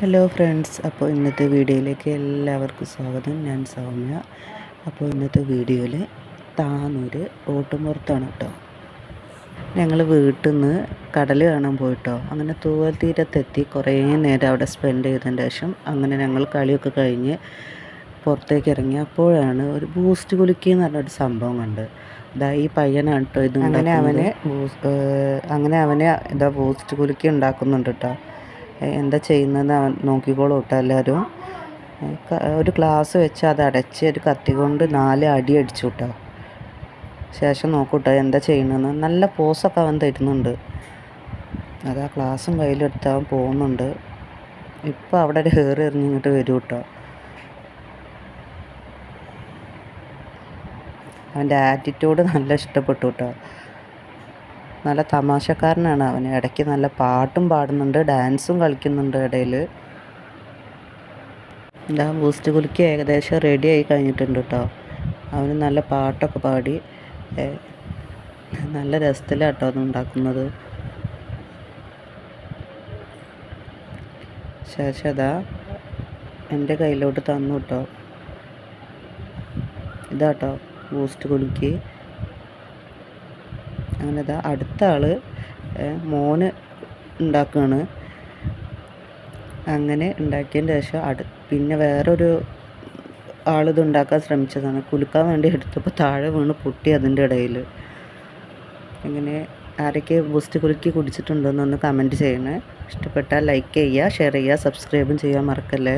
Hello friends അപ്പോൾ ഇന്നത്തെ വീഡിയോയിലേക്ക് എല്ലാവർക്കും സ്വാഗതം. ഞാൻ സൗമ്യ. അപ്പോൾ ഇന്നത്തെ വീഡിയോയിൽ താനൂര് ഓട്ടുമുറത്താണ് കേട്ടോ. ഞങ്ങൾ വീട്ടിൽ നിന്ന് കടൽ കാണാൻ പോയിട്ടോ. അങ്ങനെ തൂവൽ തീരത്തെത്തി കുറേ നേരം അവിടെ സ്പെൻഡ് ചെയ്തതിന് ശേഷം അങ്ങനെ ഞങ്ങൾ കളിയൊക്കെ കഴിഞ്ഞ് പുറത്തേക്ക് ഇറങ്ങി. അപ്പോഴാണ് ഒരു ബൂസ്റ്റ് കുലുക്കി എന്ന് പറഞ്ഞൊരു സംഭവം കണ്ട്. ഇതാ ഈ പയ്യനാണ് കേട്ടോ ഇത് അങ്ങനെ അവനെ അങ്ങനെ അവനെ ഇതാ ബൂസ്റ്റ് കുലുക്കി ഉണ്ടാക്കുന്നുണ്ട് കേട്ടോ. എന്താ ചെയ്യുന്നതെന്ന് അവൻ നോക്കിക്കോളൂ കേട്ടോ എല്ലാവരും. ഒരു ഗ്ലാസ് വെച്ച് അത് അടച്ച് ഒരു കത്തി കൊണ്ട് നാല് അടി അടിച്ചു കേട്ടോ. ശേഷം നോക്കൂട്ടോ എന്താ ചെയ്യുന്നതെന്ന്. നല്ല പോസൊക്കെ അവൻ തരുന്നുണ്ട്. അത് ആ ക്ലാസ്സും കയ്യിലെടുത്ത് അവൻ പോകുന്നുണ്ട്. ഇപ്പം അവിടെ ഒരു ഹെയർ എറിഞ്ഞിങ്ങോട്ട് വരും കേട്ടോ. അവന്റെ ആറ്റിറ്റ്യൂഡ് നല്ല ഇഷ്ടപ്പെട്ടു കേട്ടോ. നല്ല തമാശക്കാരനാണ് അവൻ. ഇടയ്ക്ക് നല്ല പാട്ടും പാടുന്നുണ്ട് ഡാൻസും കളിക്കുന്നുണ്ട് ഇടയിൽ. ഇതാ ബൂസ്റ്റ് കുലുക്കി ഏകദേശം റെഡി ആയി കഴിഞ്ഞിട്ടുണ്ട് കേട്ടോ അവന് നല്ല പാട്ടൊക്കെ പാടി നല്ല രസത്തിലാണ് കേട്ടോ അത് ഉണ്ടാക്കുന്നത്. ശേഷം എന്റെ കയ്യിലോട്ട് തന്നു കേട്ടോ ഇതാട്ടോ ബൂസ്റ്റ് കുലുക്കി. അങ്ങനെ ഇതാ അടുത്ത ഏ, മോന് ഉണ്ടാക്കുകയാണ് അങ്ങനെ ഉണ്ടാക്കിയതിന്റെ ശേഷം അടു പിന്നെ വേറൊരു ആളിത് ഉണ്ടാക്കാൻ ശ്രമിച്ചതാണ്. കുലുക്കാൻ വേണ്ടി എടുത്തപ്പോൾ താഴെ വീണ് പൊട്ടി അതിന്റെ ഇടയിൽ അങ്ങനെ ആരൊക്കെ ബൂസ്റ്റ് കുലുക്കി കുടിച്ചിട്ടുണ്ടോ എന്നൊന്ന് കമന്റ് ചെയ്യണേ. ഇഷ്ടപ്പെട്ടാൽ ലൈക്ക് ചെയ്യുക ഷെയർ ചെയ്യുക സബ്സ്ക്രൈബും ചെയ്യാൻ മറക്കല്ലേ?